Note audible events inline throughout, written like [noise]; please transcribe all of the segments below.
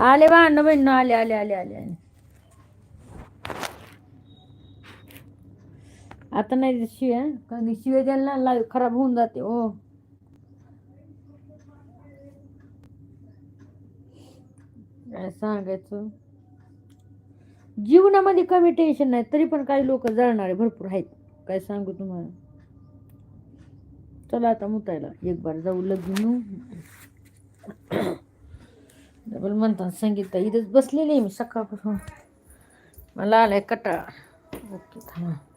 आले भांडण बहिण आले आले आले आले आले. आता नाही देत शिव्या कारण की शिव्या द्यायला ना खराब होऊन जाते हो. काय सांगायचं? जीवनामध्ये कमी टेन्शन नाही तरी पण काही लोक जळणारे भरपूर आहेत. काय सांगू तुम्हाला? चला आता मुतायला एक बार जाऊ लग्न डबल म्हणतात संगीता इथेच बसलेली आहे मी सकाळपासून. मला आलाय कटाळा. ओके थांबा.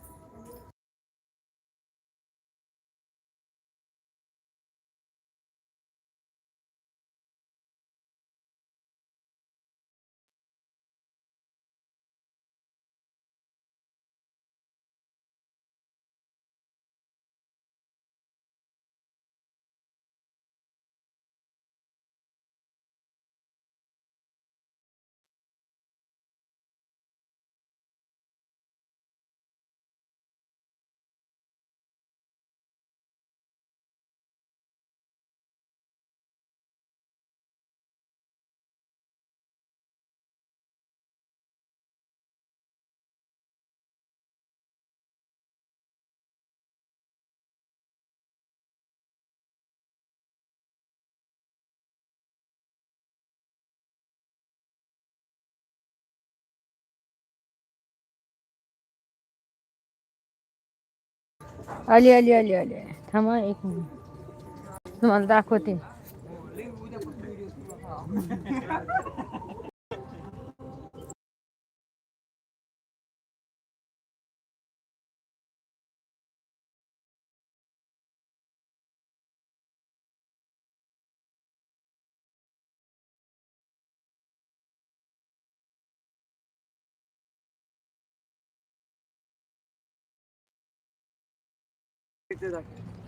आली आली आली आली. थांबा एक मिनिट. तुम्हाला दाखवते.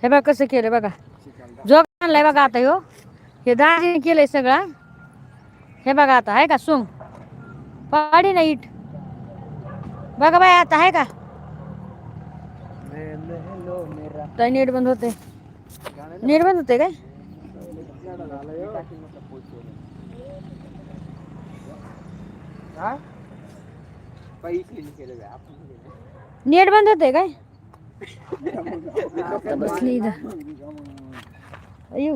हे बघा कसं केलं बघा. जोग आणलाय बघा आता ह्यो. हे दाजीने केलंय सगळं. हे बघा आता आहे का सोंग? पाडी ना इट बघा बाय आता आहे का? काय नेट बंद होते नेट बंद होते काय? नेट बंद होते काय? आता बसली अयो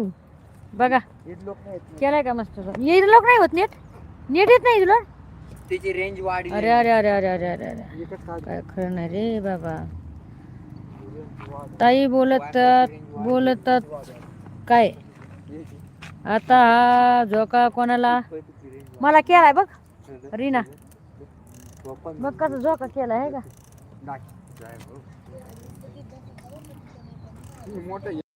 बघा. केलाय का मस्त येईल लोक नाही होत नेट? नेट येत नाही तुला? त्याची रेंज वाढली. अरे अरे अरे अरे अरे अरे अरे. काय खरं नाही रे बाबा. ताई बोलत बोलत काय? आता हा झोका कोणाला? मला केलाय बघ रीना. बघ कसा झोका केलाय आहे का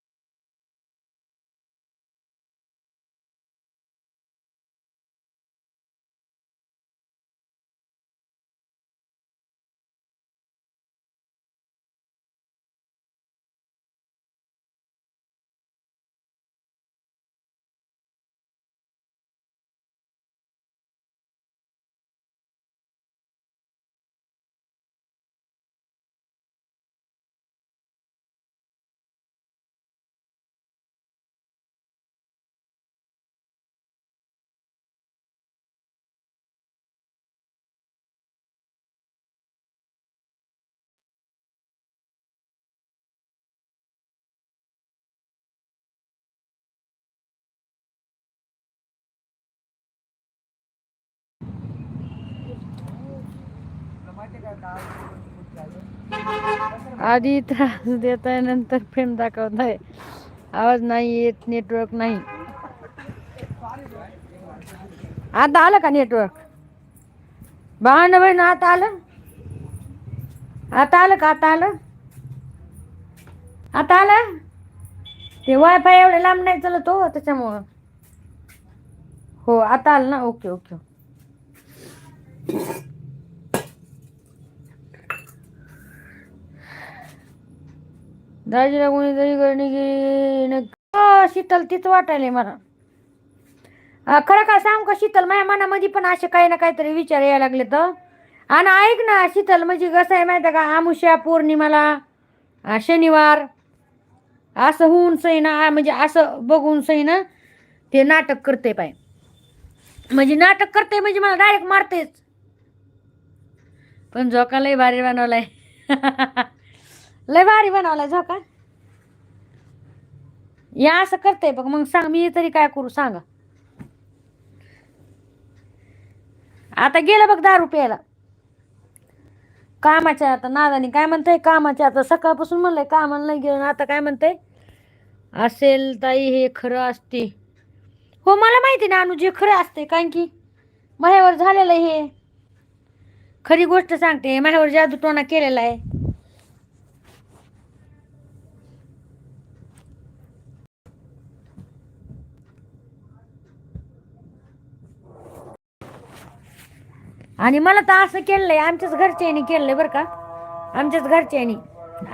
आधी त्रास देत आहे नंतर फेम दाखवत आहे आवाज नाही येत नेटवर्क नाही. आता आलं का नेटवर्क भावना बहीण आता आलं? आता आलं का आता आलं? आता आलं? ते वायफाय एवढे लांब नाही चालत हो त्याच्यामुळं. हो आता आलं ना? ओके ओके दाजीला कोणीतरी करणे गेली शीतल तीच वाटायले मला. खरं का सांग का शीतल? माझ्या मनामध्ये पण असे काही ना काहीतरी विचार यायला लागले तर आणि ऐक ना शीतल म्हणजे कसं आहे माहिती आहे का? आमुष्या पौर्णिमाला शनिवार असं होऊन सही ना म्हणजे असं बघून सही ना ते नाटक करते पाय म्हणजे नाटक करते म्हणजे मला डायरेक्ट मारतेच. पण झोका लय भारी बनवलाय. [laughs] लय भारी बनवलाय झोका या असं करते बघ मग सांग मी तरी काय करू सांगा. आता गेलं बघ दहा रुपयाला कामाच्या आता नादानी काय म्हणताय कामाच्या आता सकाळपासून म्हणलंय कामाला नाही गेलं आता काय म्हणताय? असेल ताई हे खरं असते. हो मला माहिती ना अनुजी खरं असते कारण की माझ्यावर झालेलं आहे हे. खरी गोष्ट सांगते माझ्यावर जादूटोणा केलेला आहे. आणि मला तर असं केलंय आमच्याच घरच्यानी केलंय बरं का. आमच्याच घरच्यानी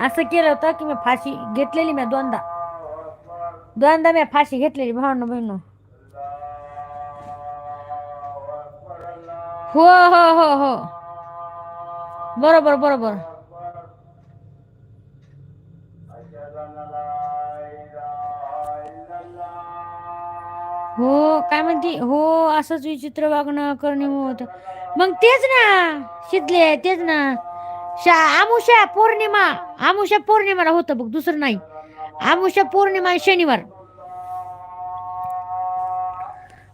असं केलं होतं की मी फाशी घेतलेली मी दोनदा. दोनदा मी फाशी घेतलेली भावना बहिण हो हो हो हो. बरोबर बरोबर. हो काय म्हणते? हो असंच विचित्र वागणं करणे होत. मग तेच ना शिदले तेच ना. शा आमुषा पौर्णिमा आमुषा पौर्णिमाला होतं बघ दुसरं नाही. आमुषा पौर्णिमा आणि शनिवार.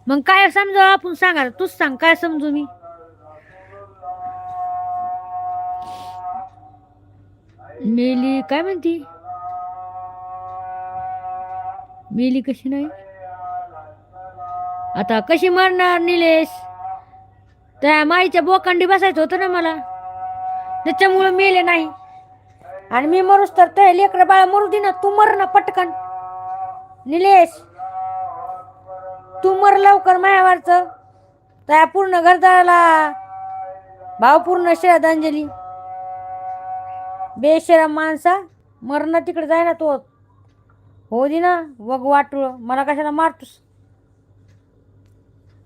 मग काय समजा आपण सांगा तूच सांग काय समजू मी? मेली काय म्हणती? मेली कशी नाही? आता कशी मरणार निलेश? त्या माईच्या बोकांडी बसायचं होतं ना मला. त्याच्यामुळं मेले नाही. आणि मी मरूस तर ते लेकरं बाळा मरू दे ना तू मर ना पटकन. निलेश तू मर लवकर मायावरचं. त्या पूर्ण घरदाराला भावपूर्ण श्रद्धांजली. बेशरम माणसा मरणं तिकडे जाय ना तो. हो दे ना वग वाटूळ मला कशाला मारतोस?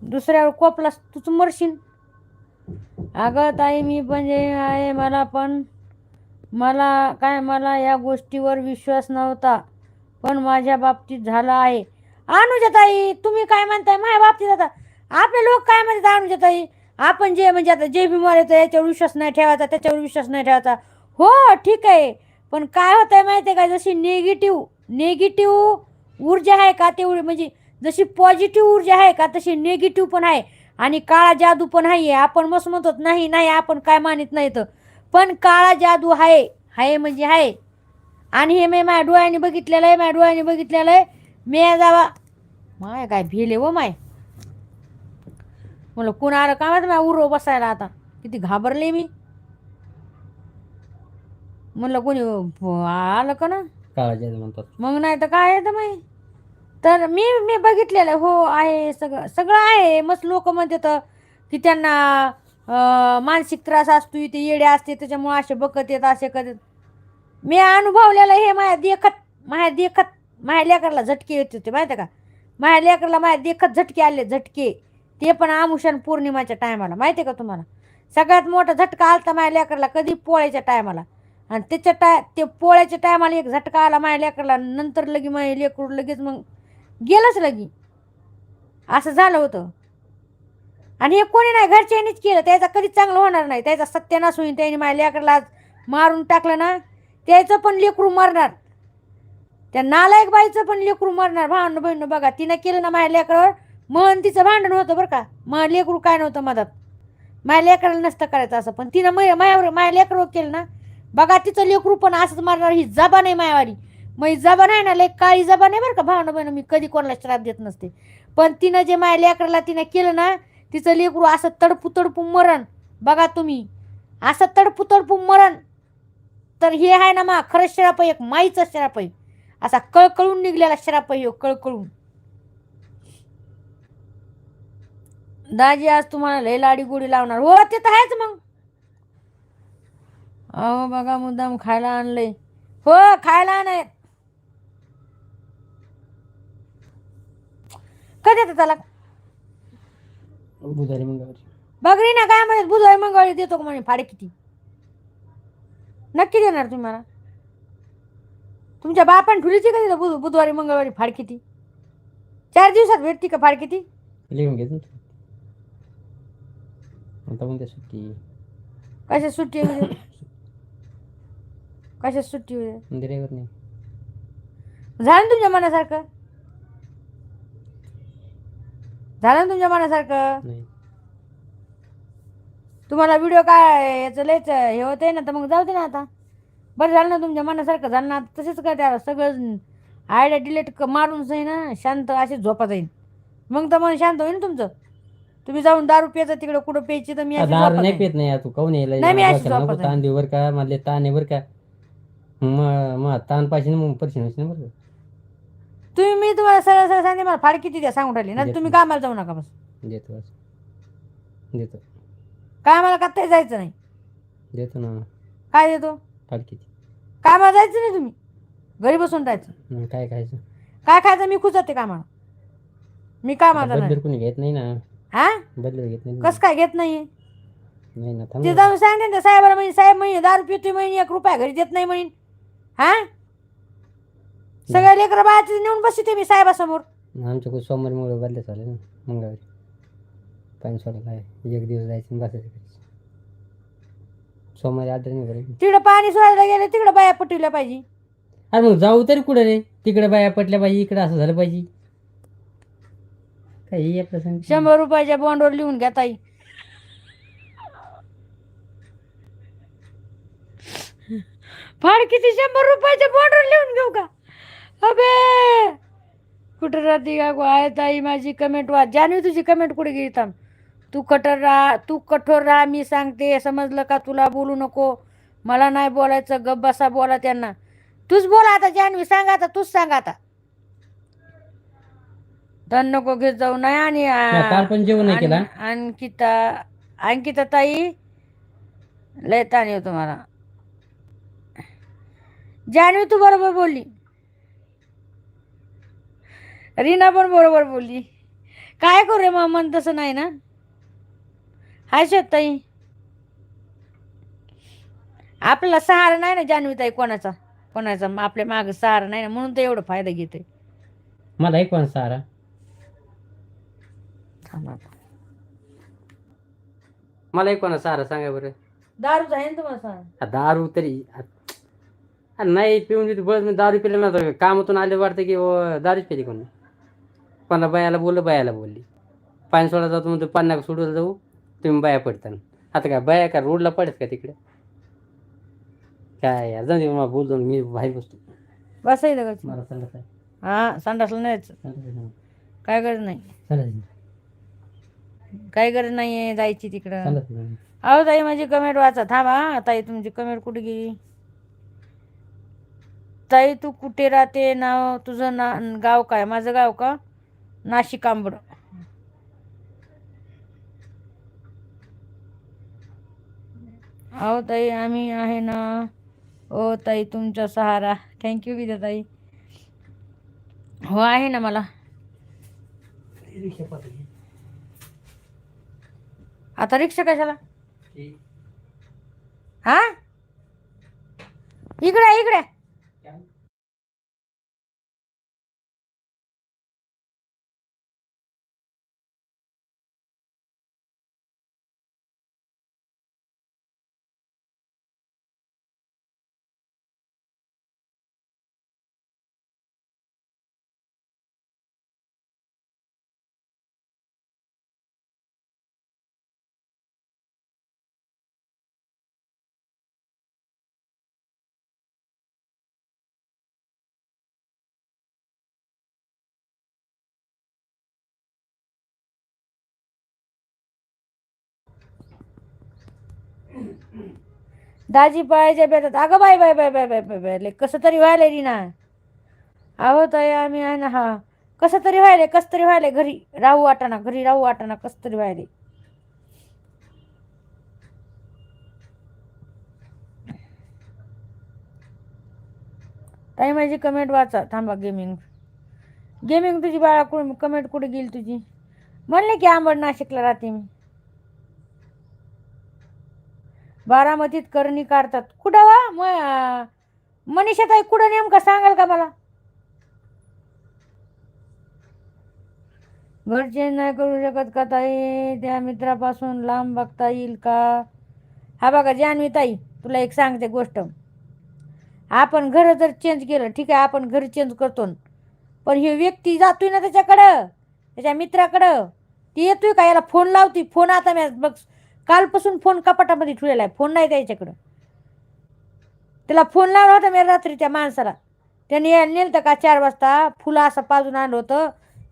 दुसऱ्यावर कोपलास तूच मरशील. अगं ताई मी पण जे आहे मला पण मला काय मला या गोष्टीवर विश्वास नव्हता. पण माझ्या बाबतीत झाला आहे. अनुजाताई तुम्ही काय म्हणताय? माझ्या बाबतीत आता आपले लोक काय म्हणतात अनुजाताई आपण जे म्हणजे आता जे बिमार येतं याच्यावर विश्वास नाही ठेवायचा त्याच्यावर विश्वास नाही ठेवायचा. हो ठीक आहे. पण काय होत आहे माहिती आहे का? जशी निगेटिव्ह निगेटिव्ह ऊर्जा आहे का तेवढी म्हणजे जशी पॉझिटिव्ह ऊर्जा आहे का तशी निगेटिव्ह पण आहे. आणि काळा जादू पण आहे आपण मस्त म्हणतो नाही नाही आपण काय मानित नाही तर पण काळा जादू आहे आहे म्हणजे आहे. आणि हे मी माझ्या डोळ्याने बघितलेलं आहे माझ्या डोळ्याने बघितलेलं आहे. मी जावा माय काय भिले व माय. म्हणलं कोण आलं काय माहिती माझ्या उरो बसायला आता? किती घाबरले मी. म्हणलं कोणी आलं का ना? काळाच्या म्हणतात. मग नाही तर काय येतं माही तर मी मी बघितलेलं हो आहे सगळं सगळं आहे. मस्त लोक म्हणतात की त्यांना मानसिक त्रास असतो ते येडे असते त्याच्यामुळे असे बघत येत असे करत मी अनुभवलेलं हे माझ्या देखत माझ्या देखत माझ्या लेकरला झटके येत होते माहिती आहे का? माझ्या लेकरला माझ्या देखत झटके आले झटके. ते पण आमुषण पौर्णिमाच्या टायमाला माहिती आहे का तुम्हाला? सगळ्यात मोठा झटका आलता माझ्या लेकरला कधी? पोळ्याच्या टायमाला. आणि त्याच्या टाय ते पोळ्याच्या टायमाला एक झटका आला माझ्या लेकरला नंतर लगे माझ्या लेकरू लगेच मग गेलंच लगी असं झालं होतं. आणि हे कोणी नाही घरच्यांनीच केलं. त्याचा कधीच चांगलं होणार नाही. त्याचा सत्यानाश होईल त्याने माझ्या लेकरला मारून टाकलं ना त्याचं पण लेकरू मरणार. त्या नालायक बाईचं पण लेकरू मरणार. भांडण बहिण बघा. तिनं केलं ना माझ्या लेकरावर मन तिचं भांडण होतं बरं का. मग लेकरू काय नव्हतं मदत. माझ्या लेकराला नसतं करायचं असं. पण तिनं मै माझ्या लेकरावर केलं ना बघा तिचं लेकरू पण असंच मारणार. ही जबा नाही मायावारी मग जबान आहे ना लई काळी जबान आहे बरं का भावना बहिण मी कधी कोणाला श्राप देत नसते. पण तिनं जे माझ्या लेकराला तिनं केलं ना तिचं लेकरू असं तडपू तडपू मरण. बघा तुम्ही. असं तडपू तडपू मरण. तर हे आहे ना मा खरंच शराप आहे एक माईचा शराप आहे. असा कळकळून निघलेला शराप आहे कळकळून. दाजी आज तुम्हाला लय लाडी गोडी लावणार. हो ते तर आहेच मग. अहो बघा मुद्दाम खायला आणलंय. हो खायला आणाय कधी येतं त्याला? बुधवारी मंगळवारी. बघरी ना काय म्हणत बुधवारी मंगळवारी देतो का म्हणे फाडे किती? नक्की देणार तुम्ही मला. तुमच्या बापान ठुलीची कधी बुध बुधवारी मंगळवारी फाड किती? चार दिवसात भेटती का फाड किती? लिहून. आता सुट्टी कशा सुट्टी आहे उद्या? कशा सुट्टी आहे? नाही. झालं ना तुमच्या मनासारखं? झालं ना तुमच्या मनासारखं? नाही. तुम्हाला व्हिडिओ काय याचं लयच हे होतंय ना तर मग जाऊ दे ना आता. बरं झालं ना तुमच्या मनासारखं झालं ना आता तसेच काय त्याला सगळं आयडिया डिलीट मारून जाईन ना शांत असे झोपा जाईन. मग तर मन शांत होईल ना तुमचं. तुम्ही जाऊन दारू प्यायचं तिकडे कुठं प्यायची तर मी अशी दारू नाही जाईन. पेत नाही तू काऊन यायला नाही, मी आहे. ताण देऊ बरं का? मधले ताण आहे बरं का? मग मग ताण पाहिजे ना मग होशील ना बरं. का? तुम्ही मी तुम्हाला सरळ सरळ सांगते मला फाड किती द्या सांगून राहिली. ना देतो. तुम्ही कामाला जाऊ नका बस. देतो आज. देतो. कामाला का जायचं नाही? देतो ना. काय देतो? फाट किती? कामाला जायचं नाही तुम्ही. घरी बसून राहायचं. मग काय खायचं? काय खायचं? मी खुश जाते कामाला. मी कामाला जाणार. कोणी घेत नाही ना? हा? बदलर घेत नाही ना. कसं काय घेत नाही नाही ना थांब ते ना. जाऊन सांगते ना त्या साहेबाला म्हणजे साहेब म्हणे दारू पितोय म्हणे एक रुपया घरी देत नाही म्हणे. हा? सगळ्या लेकरं बाहेर नेऊन बसते मी साहेबासमोर. आमच्या सोमवारी मुळे बदले चालेल ना मंगळवारी. पाणी सोडायला आहे एक दिवस जायचं आणि बसायचं घरी. सोमवारी आठ नाही तिकडं पाणी सोडायला गेले तिकडं बाया पटवल्या पाहिजे. अरे मग जाऊ तरी कुठं रे? तिकडे बाया पटल्या पाहिजे इकडे असं झालं पाहिजे. काय हे आपलं सांग शंभर रुपयाच्या बॉन्डवर लिहून घ्या ताई. फाड किती शंभर रुपयाच्या बॉन्डवर लिहून घेऊ का? अबे! कुठं राहते का गो? आहे ताई माझी कमेंट वा जाणवी तुझी कमेंट कुठे गेली थांब. तू कठोर राहा तू कठोर राहा मी सांगते. समजलं का तुला? बोलू नको. मला नाही बोलायचं. गप बसा बोला त्यांना. तूच बोला आता जान्हवी सांग आता तूच सांग आता. धन नको घेत जाऊ. नाही आणि नाही, काल पण जेवण नाही केला. अन- अंकिता अंकिता ताई. लय ताण येतो मला. जान्हवी तू बरोबर बोलली. रीना पण बरोबर बोलली. काय करू रे मग मन तसं नाही ना? हाय ताई आपल्याला सहारा नाही ना जान्हवी ताई कोणाचा कोणाचा आपल्या माग सहारा नाही ना म्हणून तर एवढं फायदा घेते. मला एक पण सारा मला एक कोणा सारा सांगा बरं. दारूच आहे ना तुम्हाला दारू तरी नाही पिऊन देतो बस मी दारू पिले ना कामातून आले वाटतं की ओ, दारूच पिली कोण? कोणा बायाला बोललं बायाला बोलली. पाणी सोडा जातो म्हणतो पाण्याला सोडून जाऊ तुम्ही बाया पडताना आता काय बाया का रोडला पडत का तिकडे? काय यार जाऊ दे मला बोलतो ना, मी बाहेर बसतो. बस. मला आहे. हा संडासला नाहीच काय गरज नाही. काय गरज नाही आहे जायची तिकडं. अहो ताई माझी कमेंट वाचा थांबा. हा. ताई तुमची कमेंट कुठे गेली? ताई तू कुठे राहते? नाव तुझं ना गाव काय? माझं गाव का? नाशिक आंबड. अहो ताई आम्ही आहे ना. ओ ताई तुमचा सहारा. थँक्यू विद्या ताई. हो आहे ना मला. आता रिक्षा कशाला? हा? इकडे इकडे. दाजी पायाच्या बेतात. अगं bye bye bye bye bye bye bye कसं तरी व्हायलंय रीना. अहो ताई आम्ही आहे ना हा कसं तरी व्हायले कस तरी व्हायले घरी राहू वाटाना घरी राहू वाटाना कसं तरी व्हायले ताई माझी कमेंट वाचा थांबा गेमिंग गेमिंग तुझी बाळा कुठे कमेंट कुठे गेली तुझी? म्हणले की आंबड नाशिकला राहते मी. बारामतीत करणी काढतात. कुठं वा? म मनीषा ताई कुठं नेमकं सांगाल का मला? घरचे नाही करू शकत का ताई? त्या मित्रापासून लांब बघता येईल का? हा बघा जान्हवी ताई तुला एक सांगते गोष्ट. आपण घर जर चेंज केलं ठीक आहे आपण घर चेंज करतो पण ही व्यक्ती जातोय ना त्याच्याकडं त्याच्या मित्राकडं ती येतोय का? याला फोन लावती फोन आता मी बघ कालपासून फोन कपाटामध्ये ठेवलेला आहे. फोन नाही त्याच्याकडं त्याला फोन लावला होता मी रात्री त्या माणसाला. त्याने यायला नेलं का चार वाजता फुलं असं पाजून आणलं होतं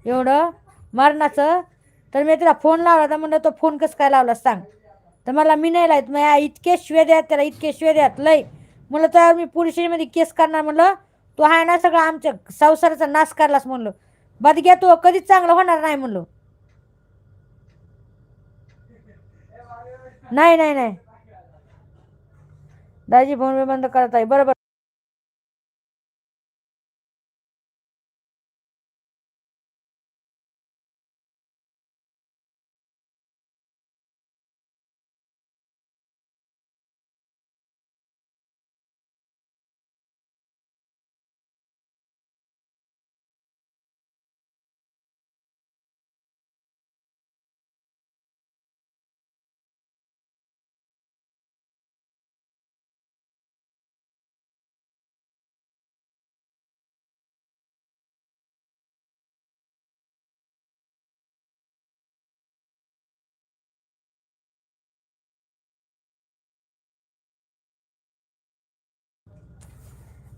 एवढं मरणाचं. तर मी त्याला फोन लावला होता म्हणलं तो फोन कसं काय लावला सांग. तर मला मी नाही लावत मग इतके शिवे द्यात त्याला इतके शिवे द्यात लय. म्हणलं तर मी पोलीस स्टेशनमध्ये केस करणार म्हणलं. तो आहे ना सगळं आमच्या संसाराचा नाश करलास म्हणलं. बाद घ्या तो कधीच चांगलं होणार नाही म्हणलं. नाही नाही नाही. दाजी फोन पे बंद करत आहे बरोबर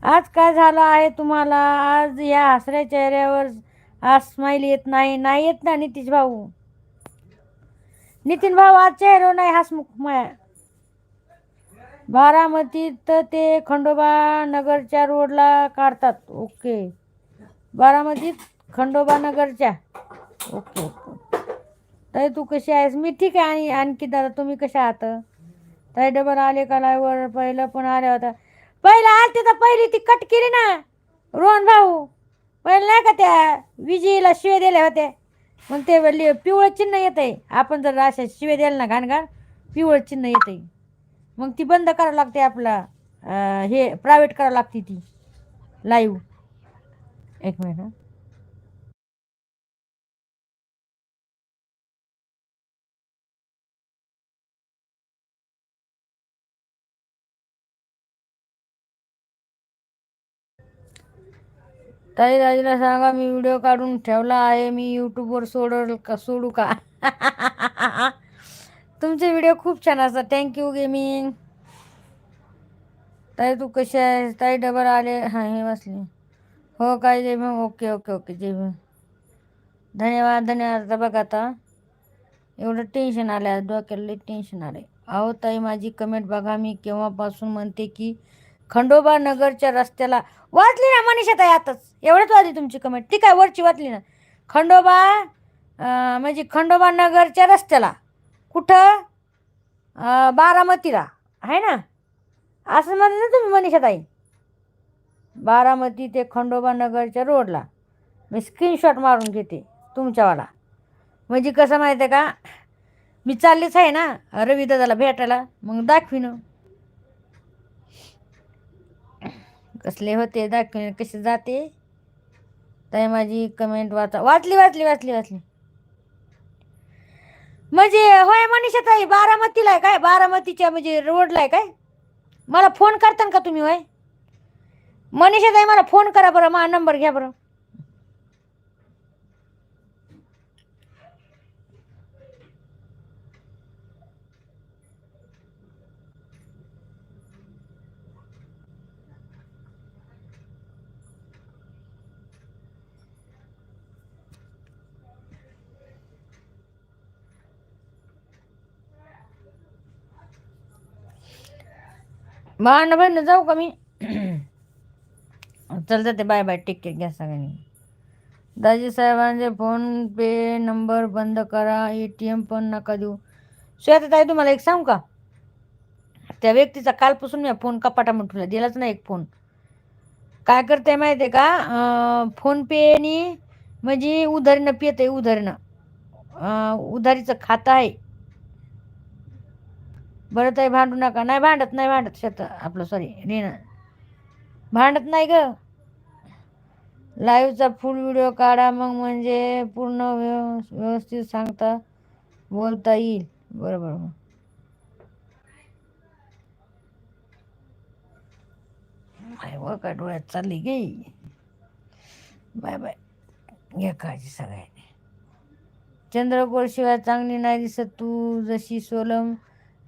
आज काय झालं आहे तुम्हाला? आज या हसऱ्या चेहऱ्यावर आज स्माईल येत नाही नाही येत ना नितीश भाऊ? नितीन भाऊ आज चेहरो नाही हसमुख माया. बारामतीत ते खंडोबा नगरच्या रोडला काढतात. ओके. बारामतीत खंडोबा नगरच्या. ओके ताई तू कशी आहेस? मी ठीक आहे आणि आणखी दादा तुम्ही कशा आहात? ताई डबल आले का लाईव्हवर पहिलं पण आल्या होता. पहिलं आलते तर पहिली ती कट केली ना. रोहन भाऊ पहिले नाही का त्या विजयीला शिवे दिले होते? मग ते वेळी पिवळं चिन्ह येते आपण जर अशा शिवे द्याल ना घाण घाण पिवळं चिन्ह येते मग ती बंद करावं लागते आपला हे प्रायव्हेट करावं लागते ती. लाईव्ह एक मिनिट ताई दाजीला सांगा मी व्हिडिओ काढून ठेवला आहे मी यूट्यूबवर सोडल का सोडू का? [laughs] तुमचे व्हिडिओ खूप छान असतात. थँक्यू गेमिंग ताई तू कशी आहेस? ताई डबल आले. हां हे बसले. हो काय जय भीम ओके ओके ओके जय भीम धन्यवाद धन्यवाद. आता बघा आता. एवढं टेन्शन आलं आहे डोक्याला टेन्शन आलं आहे अहो ताई माझी कमेंट बघा मी केव्हापासून म्हणते की खंडोबा नगरच्या रस्त्याला वाचली ना मनीषा ताई आताच. एवढंच वाचली तुमची कमेंट ठीक आहे वरची वाचली ना. खंडोबा म्हणजे खंडोबा नगरच्या रस्त्याला. कुठं? बारामतीला. आहे ना? असं म्हणलं ना तुम्ही मनीषा ताई. बारामती ते खंडोबा नगरच्या रोडला. मी स्क्रीनशॉट मारून घेते तुमच्यावाला. म्हणजे कसं माहिती आहे का? मी चाललीच आहे ना रवी दादाला भेटायला. मग दाखवीन कसले होते दाखवणे कसे जाते? ताई माझी कमेंट वाचा वाचली वाचली वाचली वाचली. म्हणजे होय मनीषा ताई बारामतीला आहे काय? बारामतीच्या म्हणजे रोडला आहे काय? मला फोन करता का तुम्ही होय? मनीषा ताई मला फोन करा बरं माझा नंबर घ्या बरं. भांडणं भांडणं जाऊ का मी? [clears throat] चल जाते बाय बाय टेक केअर घ्या सगळ्यांनी. दाजी साहेबांचे फोन पे नंबर बंद करा ए टी एम पण नका देऊ. श्वेता ताई तुम्हाला एक सांगू का? त्या व्यक्तीचा कालपासून मी फोन कपाटा ठेवला दिलाच नाही एक फोन काय करते माहिती आहे का फोनपेनी म्हणजे उधारीनं पियत आहे उधारीनं उधारीचं खातं आहे. बरं ताई भांडू नका. नाही भांडत नाही भांडत. शेत आपलं सॉरी रीना भांडत नाही ग. लाईव्हचा फुल व्हिडिओ काढा मग म्हणजे पूर्ण व्यव- व्यवस्थित सांगता बोलता येईल. बरोबर मग. व काय डोळ्यात चालली गे. Bye bye. घ्या काळजी सगळ्यांनी. चंद्रकोर शिवाय चांगली नाही दिसत तू जशी सोलम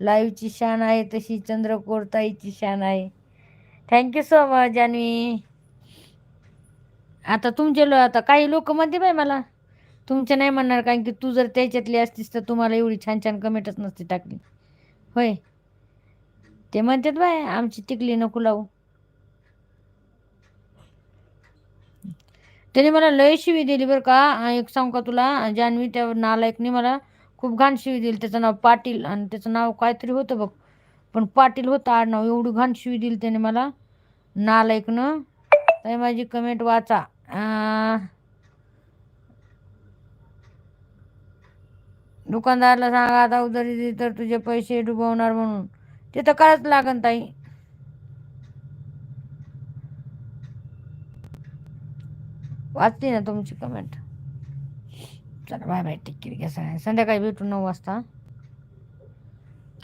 लाईव्हची शान आहे तशी चंद्रकोरताईची शान आहे. थँक्यू सो मच जान्हवी आता तुमचे लो आता काही लोक म्हणते बाई मला तुमचे नाही म्हणणार कारण की तू जर त्याच्यातली असतीस तर तुम्हाला एवढी छान छान कमेंटच नसती टाकली. होय. ते म्हणतात बाय आमची टिकली नको लावू. त्याने मला लय शिवी दिली बरं का एक सांगू का तुला जान्हवी त्या नालायकने मला खूप घाण शिवी दिली. त्याचं नाव पाटील आणि त्याचं नाव काहीतरी होतं बघ. पण पाटील होतं आडनाव. एवढी घाण शिवी दिली त्याने मला. नालायकनं. तर माझी कमेंट वाचा. दुकानदाराला सांगा आता उधारी दिली तर तुझे पैसे डुबवणार म्हणून. ते तर करायच लागन ताई. वाचते ना तुमची कमेंट चला बाय बाय टिकीट घ्या सगळ्यांनी. संध्याकाळी भेटू नऊ वाजता.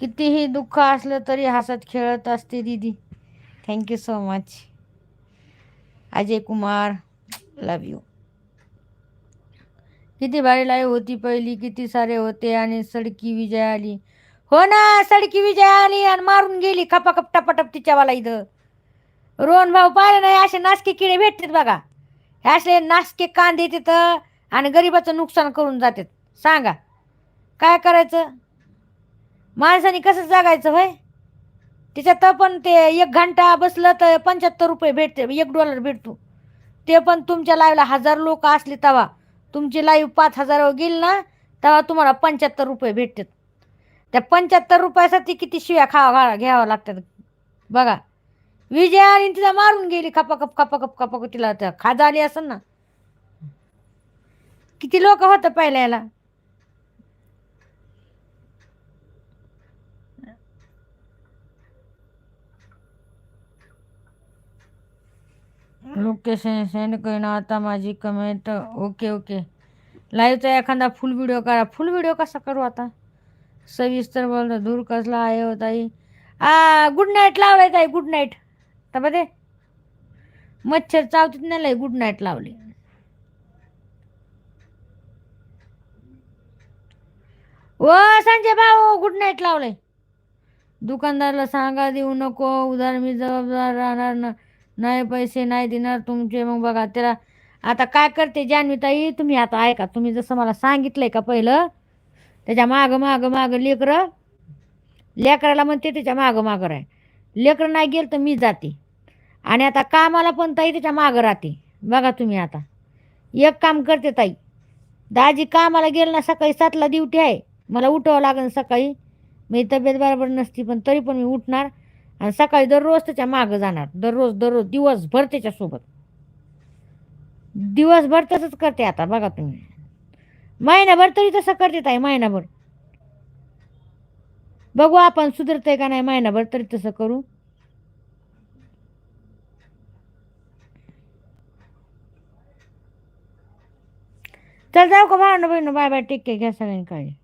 कितीही दुःख असलं तरी हसत खेळत असते दीदी. Thank you so much Ajay Kumar love you किती भारी लाईव्ह होती पहिली किती सारे होते आणि सडकी विजय आली. हो ना सडकी विजय आली आणि मारून गेली खपाखप टपाटप तिच्यावाला इथं. रोहन भाऊ पाहिले नाही असे नासके किडे भेटतात बघा. असे नासके कांदे तिथं. आणि गरिबाचं नुकसान करून जातात. सांगा काय करायचं? माणसाने कसं जगायचं होय? त्याच्यात पण ते एक घंटा बसलं तर पंच्याहत्तर रुपये भेटते एक डॉलर भेटतो. ते पण तुमच्या लाईव्हला हजार लोक असले तेव्हा तुमची लाईव्ह पाच हजारावर गेली ना तेव्हा तुम्हाला पंच्याहत्तर रुपये भेटतात. त्या पंच्याहत्तर रुपयासाठी किती शिव्या खावा घ्यावा घ्यावं लागतात. बघा विजय आणि तिला मारून गेली खपाखप खपाखप खपाखप तिला त्या खाजा आली असेल ना. किती लोक होतं पहिल्याला? लोकेशन सेंड करीन आता माझी कमेंट ओके ओके. लाईव्हचा एखादा फुल व्हिडिओ करा. फुल व्हिडिओ कसा करू आता? सविस्तर बोलतो दूर कसला आहे हो ताई? आ गुड नाईट लावलाय ताई गुड नाईट तर बदे मच्छर चावतीत नाही गुड नाईट लावली. ओ संजय भाऊ गुड नाईट लावलंय. दुकानदारला सांगा देऊ नको उधार मी जबाबदार राहणार ना नाही पैसे नाही देणार तुमचे. मग बघा त्याला आता काय करते जान्हवीताई तुम्ही आता ऐका तुम्ही जसं मला सांगितलंय का पहिलं त्याच्या मागं मागं मागं लेकरं लेकराला म्हणते त्याच्या मागं मागं आहे लेकरं नाही गेलं तर मी जाते. आणि आता कामाला पण ताई त्याच्या मागं राहते. बघा तुम्ही आता. एक काम करते ताई. दाजी कामाला गेलं ना सकाळी सातला ड्युटी आहे. मला उठावं लागेल सकाळी. मी तब्येत बरोबर नसती पण तरी पण मी उठणार आणि सकाळी दररोज त्याच्या मागं जाणार. दररोज दररोज दिवसभर त्याच्यासोबत. दिवसभर तसंच करते आता बघा तुम्ही. महिनाभर तरी तसं करते ताई महिनाभर. बघू आपण सुधरतंय का नाही महिनाभर तरी तसं करू. चल जाऊ का भावना बहिण बाय बाय टेक केअर घ्या सगळ्यांनी काळजी.